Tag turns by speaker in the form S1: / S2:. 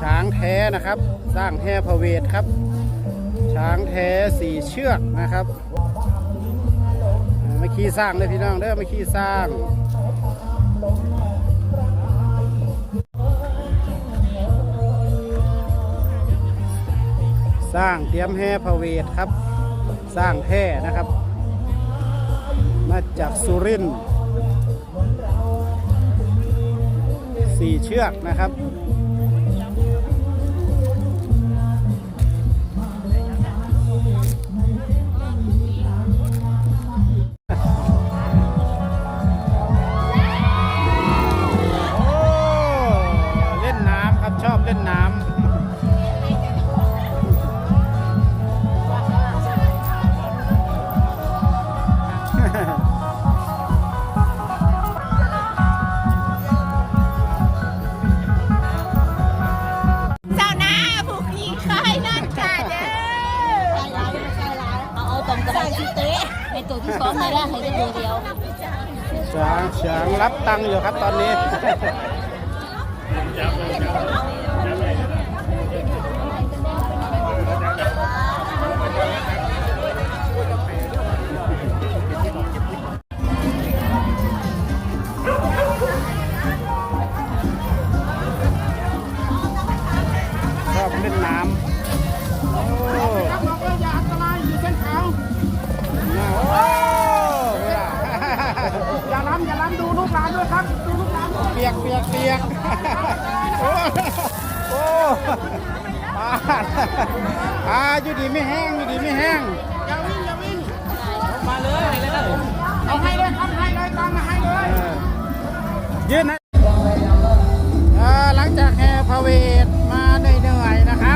S1: ช้างแท้นะครับ สร้างแห่พระเวทครับ ช้างแท้สี่เชือกนะครับไม่ขี้สร้างเลยพี่น้องเด้อไม่ขี้สร้างสร้างเตรียมแห่พระเวทครับ สร้างแท้นะครับ มาจากสุรินทร์สี่เชือกนะครับ
S2: ที่เตะให้ตัวที่สองไม่ได้ให้ได้ตัวเดียว
S1: ช้างช้างรับตังค์อยู่ครับตอนนี้ หลานด้วยครับดูลูกหลานเปียกเปียกเปียกโอ้โอ้ปาดอ่าอยู่ดีไม่แห้งอยู่ดีไม่แห้งอย่าวิ่งอย่าวิ่งมาเลยให้เลยเอาให้เลยครับให้เลยตังค์ให้เลยยืนนะเอ่อหลังจากแห่พระเวทมาเหนื่อยๆนะครับ